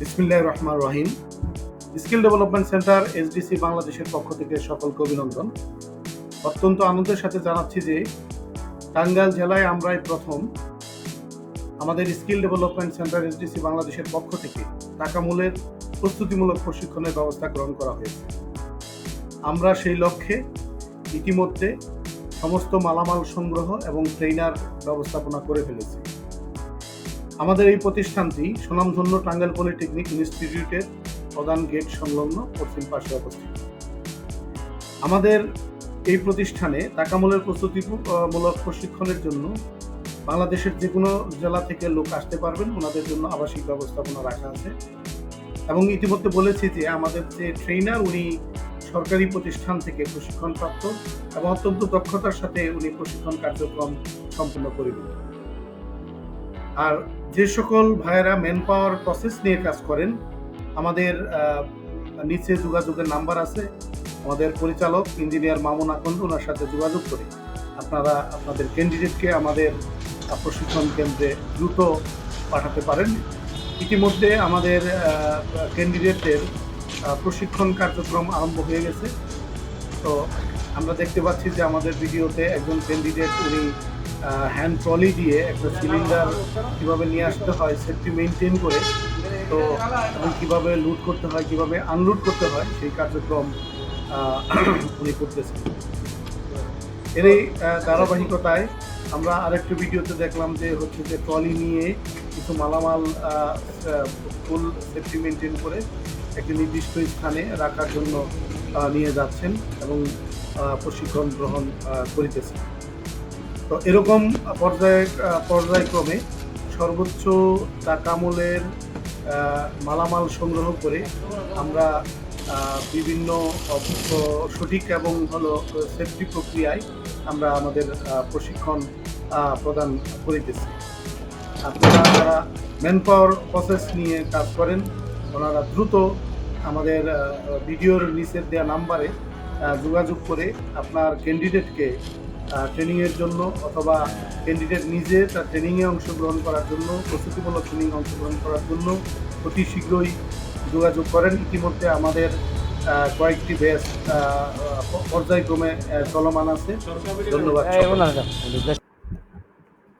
বিসমিল্লাহ রহমান রহিম। স্কিল ডেভেলপমেন্ট সেন্টার, এসডিসি বাংলাদেশের পক্ষ থেকে সকলকে অভিনন্দন। অত্যন্ত আনন্দের সাথে জানাচ্ছি যে টাঙ্গাইল জেলায় আমরাই প্রথম আমাদের স্কিল ডেভেলপমেন্ট সেন্টার, এসডিসি বাংলাদেশের পক্ষ থেকে টাকামূলের প্রস্তুতিমূলক প্রশিক্ষণের ব্যবস্থা গ্রহণ করা হয়েছে। আমরা সেই লক্ষ্যে ইতিমধ্যে সমস্ত মালামাল সংগ্রহ এবং ট্রেনার ব্যবস্থাপনা করে ফেলেছি। আমাদের এই প্রতিষ্ঠানটি সুনামধন্য টাঙ্গাইল পলিটেকনিক ইনস্টিটিউটের প্রধান গেট সংলগ্ন পশ্চিম পাশে অবস্থিত। আমাদের এই প্রতিষ্ঠানে টাকামূলের প্রস্তুতিমূলক প্রশিক্ষণের জন্য বাংলাদেশের যে কোনো জেলা থেকে লোক আসতে পারবেন, ওনাদের জন্য আবাসিক ব্যবস্থাপনা রাখা আছে। এবং ইতিমধ্যে বলেছি যে আমাদের যে ট্রেনার উনি সরকারি প্রতিষ্ঠান থেকে প্রশিক্ষণপ্রাপ্ত এবং অত্যন্ত দক্ষতার সাথে উনি প্রশিক্ষণ কার্যক্রম সম্পূর্ণ করবেন আর যে সকল ভাইয়েরা ম্যান পাওয়ার প্রসেস নিয়ে কাজ করেন, আমাদের নিচে যোগাযোগের নাম্বার আছে। আমাদের পরিচালক ইঞ্জিনিয়ার মামুন আকন্দ ওনার সাথে যোগাযোগ করে আপনারা আপনাদের ক্যান্ডিডেটকে আমাদের প্রশিক্ষণ কেন্দ্রে দ্রুত পাঠাতে পারেন। ইতিমধ্যে আমাদের ক্যান্ডিডেটদের প্রশিক্ষণ কার্যক্রম আরম্ভ হয়ে গেছে। তো আমরা দেখতে পাচ্ছি যে আমাদের ভিডিওতে একজন ক্যান্ডিডেট উনি হ্যান্ড ট্রলি দিয়ে একটা সিলিন্ডার কীভাবে নিয়ে আসতে হয় সেফটি মেনটেন করে, তো এবং কীভাবে লুট করতে হয়, কীভাবে আনলুট করতে হয়, সেই কার্যক্রম উনি করতেছেন। এর এই ধারাবাহিকতায় আমরা আরেকটি ভিডিওতে দেখলাম যে হচ্ছে যে ট্রলি নিয়ে কিছু মালামাল ফুল সেফটি মেনটেন করে একটি নির্দিষ্ট স্থানে রাখার জন্য নিয়ে যাচ্ছেন এবং প্রশিক্ষণ গ্রহণ করিতেছেন। তো এরকম পর্যায়ে পর্যায়ক্রমে সর্বোচ্চ টাকামূলের মালামাল সংগ্রহ করে আমরা বিভিন্ন সঠিক এবং হলো সেফটি প্রক্রিয়ায় আমরা আমাদের প্রশিক্ষণ প্রদান করিতেছি। আপনারা যারা ম্যান পাওয়ার প্রসেস নিয়ে কাজ করেন, ওনারা দ্রুত আমাদের ভিডিওর নিচের দেওয়া নাম্বারে যোগাযোগ করে আপনার ক্যান্ডিডেটকে ট্রেনিংয়ের জন্য অথবা ক্যান্ডিডেট নিজে তার ট্রেনিংয়ে অংশগ্রহণ করার জন্য প্রস্তুতিমূলক ট্রেনিং অংশগ্রহণ করার জন্য অতি শীঘ্রই যোগাযোগ করেন। ইতিমধ্যে আমাদের কয়েকটি ব্যাচ পর্যায়ক্রমে চলমান আছে। ধন্যবাদ।